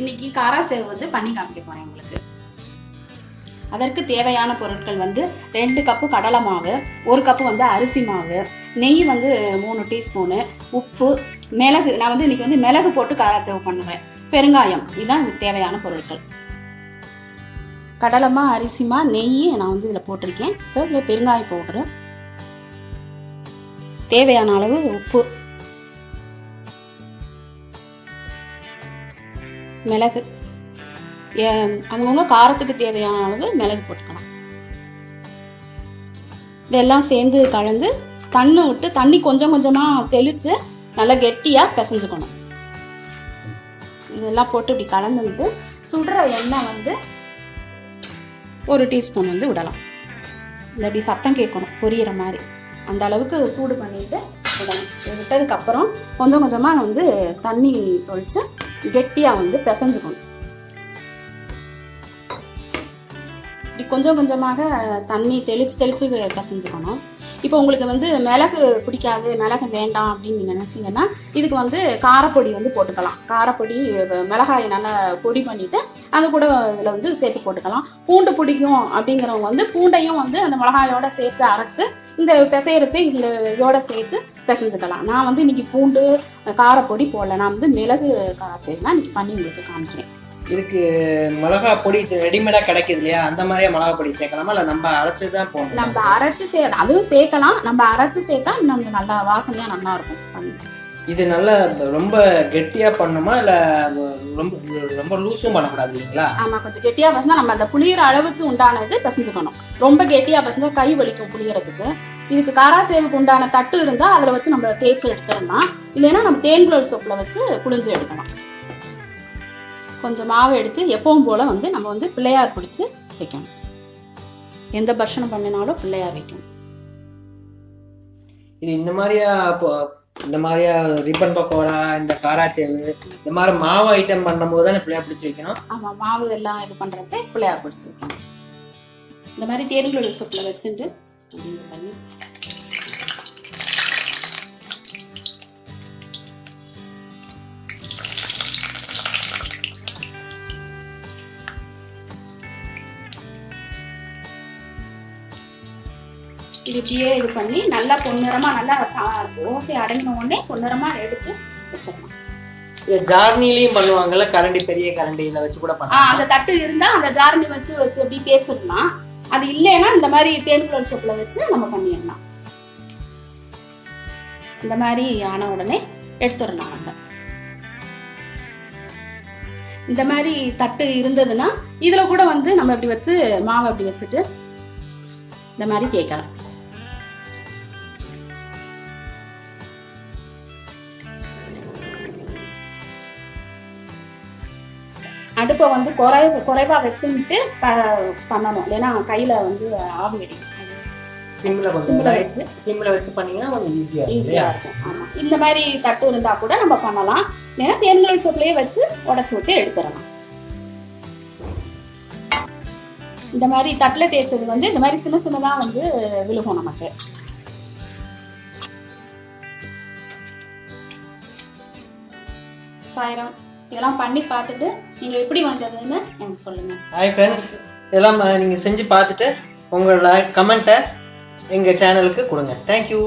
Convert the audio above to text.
இன்னைக்கு காராச்சேவு வந்து பண்ணி காமிக்க போறேன் உங்களுக்கு. அதற்கு தேவையான பொருட்கள் வந்து ரெண்டு கப்பு கடலை மாவு ஒரு கப்பு வந்து அரிசி மாவு நெய் வந்து மூணு டீஸ்பூனு உப்பு மிளகு நான் வந்து இன்னைக்கு வந்து மிளகு போட்டு காராச்சேவு பண்ணுவேன் பெருங்காயம் இதுதான் இதுக்கு தேவையான பொருட்கள். கடலைமா அரிசிமா நெய் நான் வந்து இதில் போட்டிருக்கேன். இப்போ இதில் பெருங்காயம் போடுறேன் தேவையான அளவு உப்பு. மிளகு. அவங்கவுங்க காரத்துக்கு தேவையான அளவு மிளகு போட்டுக்கலாம். இதெல்லாம் சேர்ந்து கலந்து தண்ணி விட்டு தண்ணி கொஞ்சம் கொஞ்சமாக தெளித்து நல்லா கெட்டியாக பிசைஞ்சுக்கணும். இதெல்லாம் போட்டு இப்படி வந்து சுடுற எண்ணெய் வந்து ஒரு டீஸ்பூன் வந்து விடலாம். இந்த இப்படி சத்தம் கேட்கணும் பொரியிற மாதிரி. அந்த அளவுக்கு சூடு பண்ணிட்டு விடணும். விட்டதுக்கப்புறம் கொஞ்சம் கொஞ்சமாக வந்து தண்ணி தொளித்து கெட்டியாக வந்து பிசைஞ்சுக்கணும். இப்படி கொஞ்சம் கொஞ்சமாக தண்ணி தெளித்து தெளித்து பிசைஞ்சுக்கணும். இப்போ உங்களுக்கு வந்து மிளகு பிடிக்காது மிளகு வேண்டாம் அப்படின்னு நீங்கள் நினச்சிங்கன்னா இதுக்கு வந்து காரப்பொடி வந்து போட்டுக்கலாம். காரப்பொடி மிளகாய் மிளகாயை நல்லா பொடி பண்ணிவிட்டு அது கூட இதில் வந்து சேர்த்து போட்டுக்கலாம். பூண்டு பிடிக்கும் அப்படிங்கிறவங்க வந்து பூண்டையும் வந்து அந்த மிளகாயோட சேர்த்து அரைச்சு இந்த பிசையரைச்சி இந்த இதோட சேர்த்து பிசைஞ்சுக்கலாம். நான் வந்து இன்னைக்கு பூண்டு காரப்பொடி போடல. நான் வந்து மிளகு கார சேர்த்து தான் இன்னைக்கு பண்ணி உங்களுக்கு காமிக்கிறேன். இதுக்கு மிளகா பொடி ரெடிமேடா கிடைக்குது இல்லையா? அந்த மாதிரியே மிளகா பொடி சேர்க்கலாமா? இல்ல நம்ம அரைச்சது தான் போடணும்? நம்ம அரைச்சு சே அதுவும் சேர்க்கலாம். நம்ம அரைச்சு சேர்த்தா இன்னும் நல்லா வாசனையா நல்லா இருக்கும். பண்ணி இது நல்லா ரொம்ப கெட்டியா பண்ணுமா? இல்ல ரொம்ப ரொம்ப லூஸும் பண்ணக்கூடாது இல்லைங்களா? ஆமா கொஞ்சம் கெட்டியா பசங்க நம்ம அந்த புளியிற அளவுக்கு உண்டானது பிசைஞ்சுக்கணும். ரொம்ப கெட்டியா பசங்க கை வலிக்கும் புளியறதுக்கு. இதுக்கு காராசேவுக்கு உண்டான தட்டு இருந்தா அதுல வச்சு நம்ம தேய்ச்சி எடுத்துடலாம். இல்லைன்னா நம்ம தேன்குழல் சோப்புல வச்சு புளிஞ்சு எடுக்கலாம். கொஞ்சம் மாவு எடுத்து எப்பவும் போல வந்து நம்ம வந்து பிள்ளையார் பிடிச்சி வைக்கணும். எந்த பர்ஷனம் பண்ணினாலும் பிள்ளையார் வைக்கணும். இது இந்த மாதிரியா இந்த மாதிரியா ரிப்பன் பக்கோடா இந்த காராச்சேவு இந்த மாதிரி மாவு ஐட்டம் பண்ணும்போது தானே பிள்ளையா பிடிச்சி வைக்கணும்? ஆமா மாவு எல்லாம் இது பண்றச்சே பிள்ளையார் பிடிச்சி வைக்கணும். இந்த மாதிரி தேன்குழல் சோப்புல வச்சுட்டு பண்ணி. இது இப்படியே இது பண்ணி நல்லா பொன்னிறமா நல்லா தோசை அடங்கின உடனே பொன்னிறமா எடுத்து வச்சிடலாம். ஜார்னிலையும் பண்ணுவாங்கல்ல கரண்டி பெரிய கரண்டியில வச்சு கூட பண்ணுவாங்க அந்த தட்டு இருந்தா அந்த ஜாரணி வச்சு வச்சு அப்படி தேய்ச்சிடலாம். அது இல்லைன்னா இந்த மாதிரி தேன்குழல் சோப்புல வச்சு நம்ம பண்ணிடலாம். இந்த மாதிரி ஆன உடனே எடுத்துடலாம் நம்ம. இந்த மாதிரி தட்டு இருந்ததுன்னா இதில் கூட வந்து நம்ம இப்படி வச்சு மாவை அப்படி வச்சுட்டு இந்த மாதிரி தேய்க்கலாம். அடுப்பை வந்து குறை குறைவா வச்சுட்டு பண்ணணும். ஏன்னா கையில வந்து ஆவி அடிக்கும் வச்சு. பண்ணீங்கன்னா கொஞ்சம் இருக்கும் இந்த மாதிரி தட்டு இருந்தா கூட நம்ம பண்ணலாம். இல்லைன்னா தேன்கள் சோப்புலயே வச்சு உடச்சு விட்டு எடுத்துடலாம். இந்த மாதிரி தட்டுல தேய்ச்சது வந்து இந்த மாதிரி சின்ன சின்னதா வந்து விழுகும் நமக்கு. சாயிரம். இதெல்லாம் பண்ணி பார்த்துட்டு நீங்கள் எப்படி வந்ததுன்னு எனக்கு சொல்லுங்கள் ஹாய் ஃப்ரெண்ட்ஸ் இதெல்லாம் நீங்கள் செஞ்சு பார்த்துட்டு உங்களோட கமெண்ட்டை எங்கள் சேனலுக்கு கொடுங்க. தேங்க்யூ